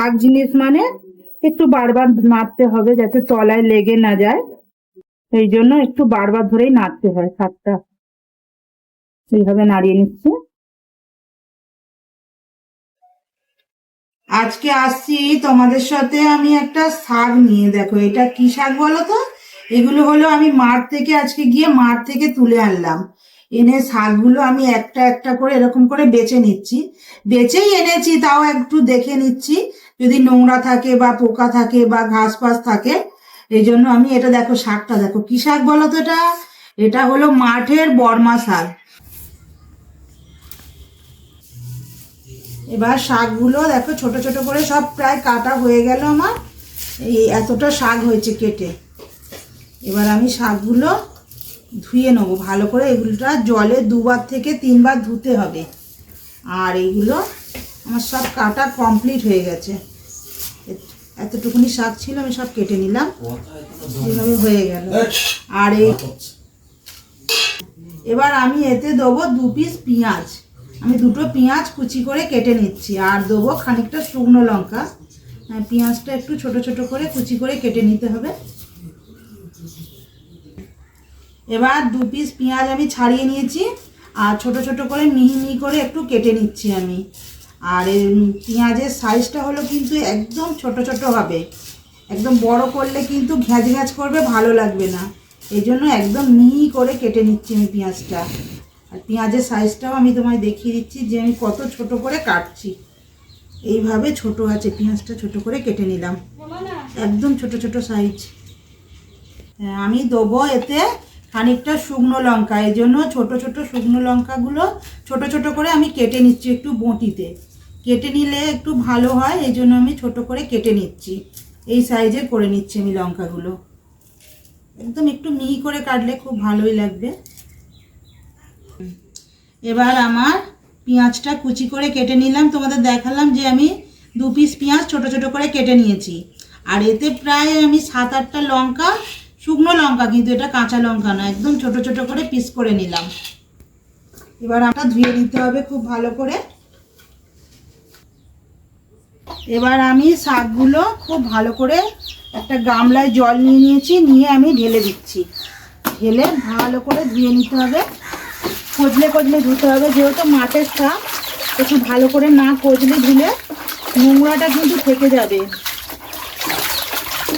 শাক জিনিস মানে একটু বারবার নাড়তে হবে যাতে তলায় লেগে না যায়। এই জন্য একটু বারবার ধরেই নাড়তে হয় শাকটা এইভাবে নাড়িয়ে নিচ্ছে। আজকে আসছি তোমাদের সাথে আমি একটা শাক নিয়ে। দেখো, এটা কি শাক বলো তো? এগুলো হলো আমি মাঠ থেকে আজকে গিয়ে মাঠ থেকে তুলে আনলাম। এনে শাকগুলো আমি একটা একটা করে এরকম করে বেছে নিচ্ছি। বেছেই এনেছি, তাও একটু দেখে নিচ্ছি। যদি নোংরা থাকে বা পোকা থাকে বা ঘাস ফাস থাকে, এই জন্য আমি এটা দেখো শাকটা দেখো। কি শাক বলো তো এটা? এটা হলো মাঠের বর্মা শাক। এবার শাকগুলো দেখো ছোট ছোট করে সব প্রায় কাটা হয়ে গেল আমার। এই এতটা শাক হয়েছে কেটে। এবার আমি শাকগুলো ধুয়ে নেব। ভালো করে এগুলোটা জলে দুবার থেকে তিনবার ধুতে হবে। আর এইগুলো আমার সব কাটা কমপ্লিট হয়ে গেছে। এতটুকুনি শাক ছিল আমি সব কেটে নিলাম। এইভাবে হয়ে গেল। আর এই এবার আমি এতে দেবো দু পিস পেঁয়াজ। আমি দুটো পেঁয়াজ কুচি করে কেটে নিচ্ছি আর দেবো খানিকটা শুকনো লঙ্কা। হ্যাঁ, পেঁয়াজটা একটু ছোট ছোট করে কুচি করে কেটে নিতে হবে। এবার দু পিস পেঁয়াজ আমি ছাড়িয়ে নিয়েছি আর ছোট ছোট করে মিহি মিহি করে একটু কেটে নিচ্ছি আমি। আর পেঁয়াজের সাইজটা হলো কিন্তু একদম ছোট ছোট হবে। একদম বড় করলে কিন্তু ঘ্যাঁচ ঘ্যাঁচ করবে ভালো লাগবে না। এই জন্য একদম মিহি করে কেটে নিচ্ছি আমি পেঁয়াজটা। আর পেঁয়াজের সাইজটাও আমি তোমায় দেখিয়ে দিচ্ছি যে আমি কত ছোট করে কাটছি। এইভাবে ছোট আছে পেঁয়াজটা ছোট করে কেটে নিলাম। একদম ছোট ছোট সাইজ হ্যাঁ, আমি দেবো এতে খানিকটা শুকনো লঙ্কা। এই জন্য ছোটো ছোটো শুকনো লঙ্কাগুলো ছোট ছোট করে আমি কেটে নিচ্ছি একটু বঁটিতে। কেটে নিলে একটু ভালো হয়, এই জন্য আমি ছোট করে কেটে নিচ্ছি। এই সাইজে করে নিচ্ছি আমি লঙ্কাগুলো। একদম একটু মিহি করে কাটলে খুব ভালোই লাগবে। এবার আমার পেঁয়াজটা কুচি করে কেটে নিলাম। তোমাদের দেখালাম যে আমি দু পিস পেঁয়াজ ছোট ছোট করে কেটে নিয়েছি। আর এতে প্রায় আমি সাত আটটা লঙ্কা, শুকনো লঙ্কা, কিন্তু এটা কাঁচা লঙ্কা না, একদম ছোট ছোট করে পিস করে নিলাম। এবার আমরা ধুয়ে নিতে হবে খুব ভালো করে। এবার আমি শাকগুলো খুব ভালো করে একটা গামলায় জল নিয়ে নিয়েছি, নিয়ে আমি ঢেলে দিচ্ছি। ঢেলে ভালো করে ধুয়ে নিতে হবে। কচলে কচলে ধুতে হবে, যেহেতু মাঠের শাক, একটু ভালো করে না কচলে ধুলে নোংরাটা কিন্তু থেকে যাবে।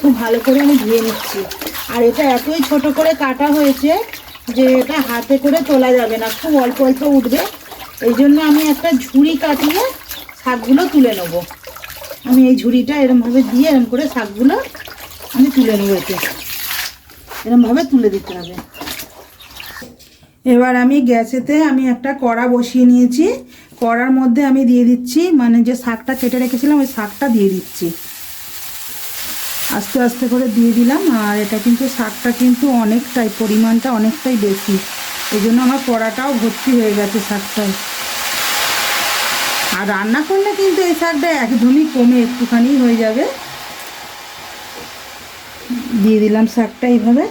খুব ভালো করে আমি ধুয়ে নিচ্ছি। আর এটা এতই ছোট করে কাটা হয়েছে যে এটা হাতে করে তোলা যাবে না, খুব অল্প অল্প উঠবে। এই জন্য আমি একটা ঝুড়ি কাটিয়ে শাকগুলো তুলে নেব। আমি এই ঝুড়িটা এরমভাবে দিয়ে এরম করে শাকগুলো আমি তুলে নেব এতে। এরমভাবে তুলে দিতে হবে। এবার আমি গ্যাসেতে আমি একটা কড়া বসিয়ে নিয়েছি। কড়ার মধ্যে আমি দিয়ে দিচ্ছি মানে যে শাকটা কেটে রেখেছিলাম, ওই শাকটা দিয়ে দিচ্ছি। আস্তে আস্তে করে দিয়ে দিলাম, আর এটা কিন্তু শাকটা কিন্তু অনেকটাই, পরিমাণটা অনেকটাই বেশি। এই জন্য আমার কড়াটাও ভর্তি হয়ে গেছে শাকটায়। আর রান্না করলে কিন্তু এই শাকটা একদমই কমে, একটুখানি হয়ে যাবে। দিয়ে দিলাম শাকটা এইভাবে।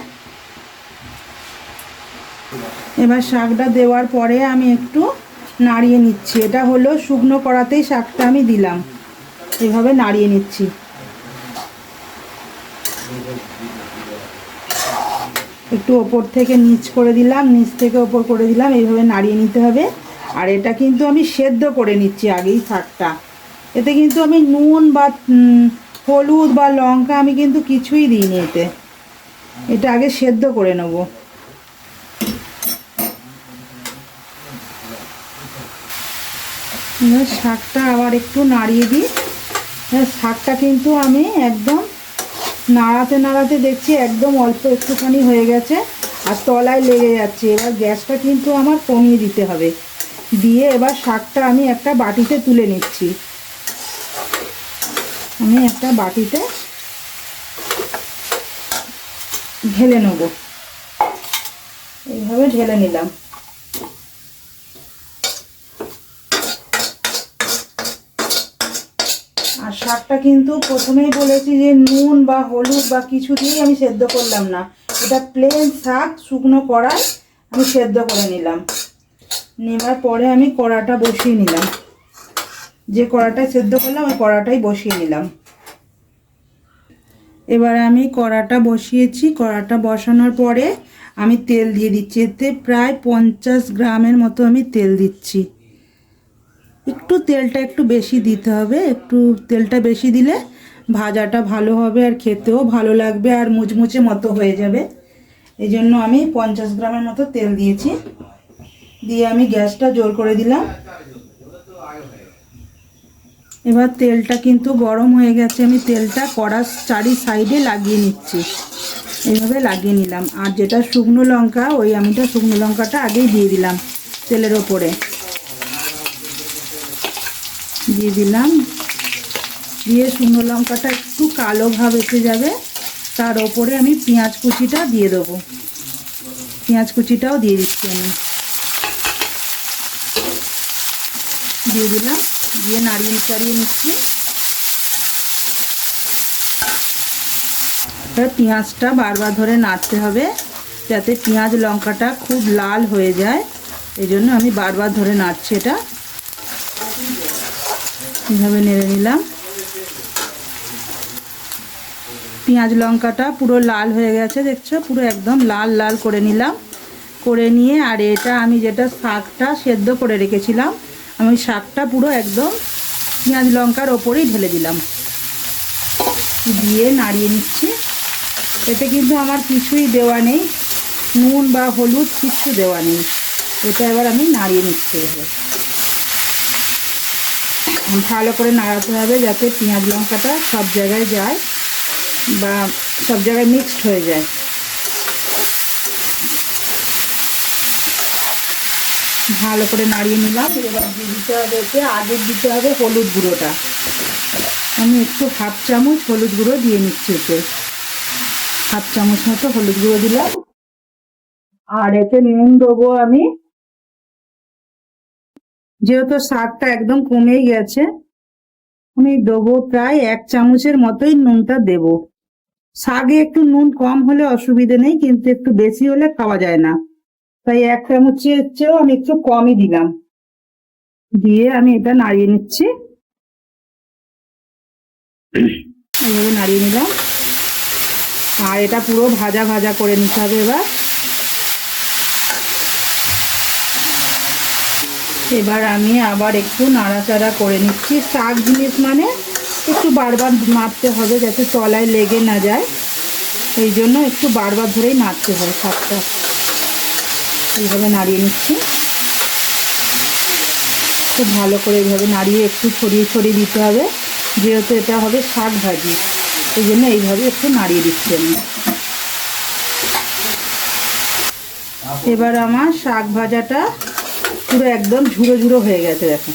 এবার শাকটা দেওয়ার পরে আমি একটু নাড়িয়ে নিচ্ছি। এটা হলো শুকনো কড়াতেই শাকটা আমি দিলাম। এভাবে নাড়িয়ে নিচ্ছি। একটু ওপর থেকে নিচ করে দিলাম, নিচ থেকে ওপর করে দিলাম, এইভাবে নাড়িয়ে নিতে হবে। আর এটা কিন্তু আমি সেদ্ধ করে নিচ্ছি আগেই শাকটা এতে কিন্তু আমি নুন বা হলুদ বা লঙ্কা আমি কিন্তু কিছুই দিইনি এতে। এটা আগে সেদ্ধ করে নেব। শাকটা আবার একটু নাড়িয়ে দিই। শাকটা কিন্তু আমি একদম নাড়াতে নাড়াতে দেখছি একদম অল্প একটুখানি হয়ে গেছে আর তলায় লেগে যাচ্ছে। এবার গ্যাসটা কিন্তু আমার কমিয়ে দিতে হবে। দিয়ে এবার শাকটা আমি একটা বাটিতে তুলে নিচ্ছি। আমি একটা বাটিতে ঢেলে নেব। এইভাবে ঢেলে নিলাম। আর শাকটা কিন্তু প্রথমেই বলেছি যে নুন বা হলুদ বা কিছু দিয়েই আমি সেদ্ধ করলাম না। এটা প্লেন শাক, শুকনো কড়াই আমি সেদ্ধ করে নিলাম। নেবার পরে আমি কড়াটা বসিয়ে নিলাম। যে কড়াটা সেদ্ধ করলাম, ওই কড়াটাই বসিয়ে নিলাম। এবার আমি কড়াটা বসিয়েছি। কড়াটা বসানোর পরে আমি তেল দিয়ে দিচ্ছি। এতে প্রায় পঞ্চাশ গ্রামের মতো আমি তেল দিচ্ছি। একটু তেলটা একটু বেশি দিতে হবে। একটু তেলটা বেশি দিলে ভাজাটা ভালো হবে আর খেতেও ভালো লাগবে আর মুচমুচে মতো হয়ে যাবে। এই জন্য আমি পঞ্চাশ গ্রামের মতো তেল দিয়েছি। দিয়ে আমি গ্যাসটা জোর করে দিলাম। এবার তেলটা কিন্তু গরম হয়ে গেছে। আমি তেলটা কড়ার চারি সাইডে লাগিয়ে নিচ্ছি। এইভাবে লাগিয়ে নিলাম। আর যেটা শুকনো লঙ্কা, ওই আমিটা শুকনো লঙ্কাটা আগেই দিয়ে দিলাম তেলের ওপরে। দিয়ে দিলাম। দিয়ে শুকনো লঙ্কাটা একটু কালো ভাব এসে যাবে। তার ওপরে আমি পেঁয়াজ কুচিটা দিয়ে দেবো। পেঁয়াজ কুচিটাও দিয়ে দিচ্ছি আমি। দিয়ে দিলাম। দিয়ে নাড়িয়ে চাড়িয়ে নিচ্ছি। পেঁয়াজটা বারবার ধরে নাড়তে হবে, যাতে পেঁয়াজ লঙ্কাটা খুব লাল হয়ে যায়। এই জন্য আমি বারবার ধরে নাড়ছি এটা। এইভাবে নেড়ে নিলাম। পেঁয়াজ লঙ্কাটা পুরো লাল হয়ে গেছে, দেখছ? পুরো একদম লাল লাল করে নিলাম। করে নিয়ে আর এটা আমি যেটা শাকটা সেদ্ধ করে রেখেছিলাম আমি শাকটা পুরো একদম পেঁয়াজ লঙ্কার ওপরেই ঢেলে দিলাম। দিয়ে নাড়িয়ে নিচ্ছি। এতে কিন্তু আমার কিছুই দেওয়া নেই। নুন বা হলুদ কিচ্ছু দেওয়া নেই। এটা এবার আমি নাড়িয়ে নিচ্ছি। ভালো করে নাড়াতে হবে যাতে পেঁয়াজ লঙ্কাটা সব জায়গায় যায় বা সব জায়গায় মিক্সড হয়ে যায়। ভালো করে নাড়িয়ে নিলাম। এবার দিতে হবে এতে আগে দিতে হবে হলুদ গুঁড়োটা। আমি একটু হাফ চামচ হলুদ গুঁড়ো দিয়ে নিচ্ছি এতে। হাফ চামচ মতো হলুদ গুঁড়ো দিলাম। আর এতে নুন দেবো আমি। যেহেতু শাকটা একদম কমেই গেছে, আমি দেবো প্রায় এক চামচের মতোই নুনটা দেব। শাকে একটু নুন কম হলে অসুবিধে নেই, কিন্তু একটু বেশি হলে খাওয়া যায় না। তাই এক চামচের চেয়েও আমি একটু কমই দিলাম। দিয়ে আমি এটা নাড়িয়ে নিচ্ছি। এইভাবে নাড়িয়ে নিলাম। আর এটা পুরো ভাজা ভাজা করে নিতে হবে এবার। এবার আমি আবার একটু নাড়াচাড়া করে নিচ্ছি। শাক জিনিস মানে একটু বারবার নাড়তে হবে যাতে তলায় লেগে না যায়। এই জন্য একটু বারবার ধরেই নাড়তে হয় শাকটা। এইভাবে নাড়িয়ে নিচ্ছি। খুব ভালো করে এইভাবে নাড়িয়ে একটু ছড়িয়ে ছড়িয়ে দিতে হবে। যেহেতু এটা হবে শাক ভাজি এই জন্য এইভাবে একটু নাড়িয়ে দিচ্ছি আমি। এবার আমার শাক ভাজাটা পুরো একদম ঝুড়ো ঝুড়ো হয়ে গেছে, দেখো।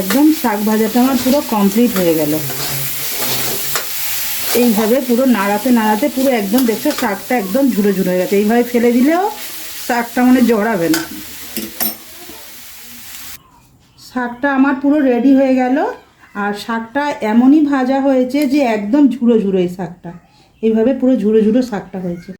একদম শাক ভাজাটা আমার পুরো কমপ্লিট হয়ে গেল। এইভাবে পুরো নাড়াতে নাড়াতে পুরো একদম দেখছ শাকটা একদম ঝুড়ো ঝুড়ো হয়ে গেছে। এইভাবে ফেলে দিলেও শাকটা মানে জড়াবে না। শাকটা আমার পুরো রেডি হয়ে গেল। আর শাকটা এমনই ভাজা হয়েছে যে একদম ঝুড়ো ঝুড়ো এই শাকটা। এইভাবে পুরো ঝুড়ো ঝুড়ো শাকটা হয়েছে।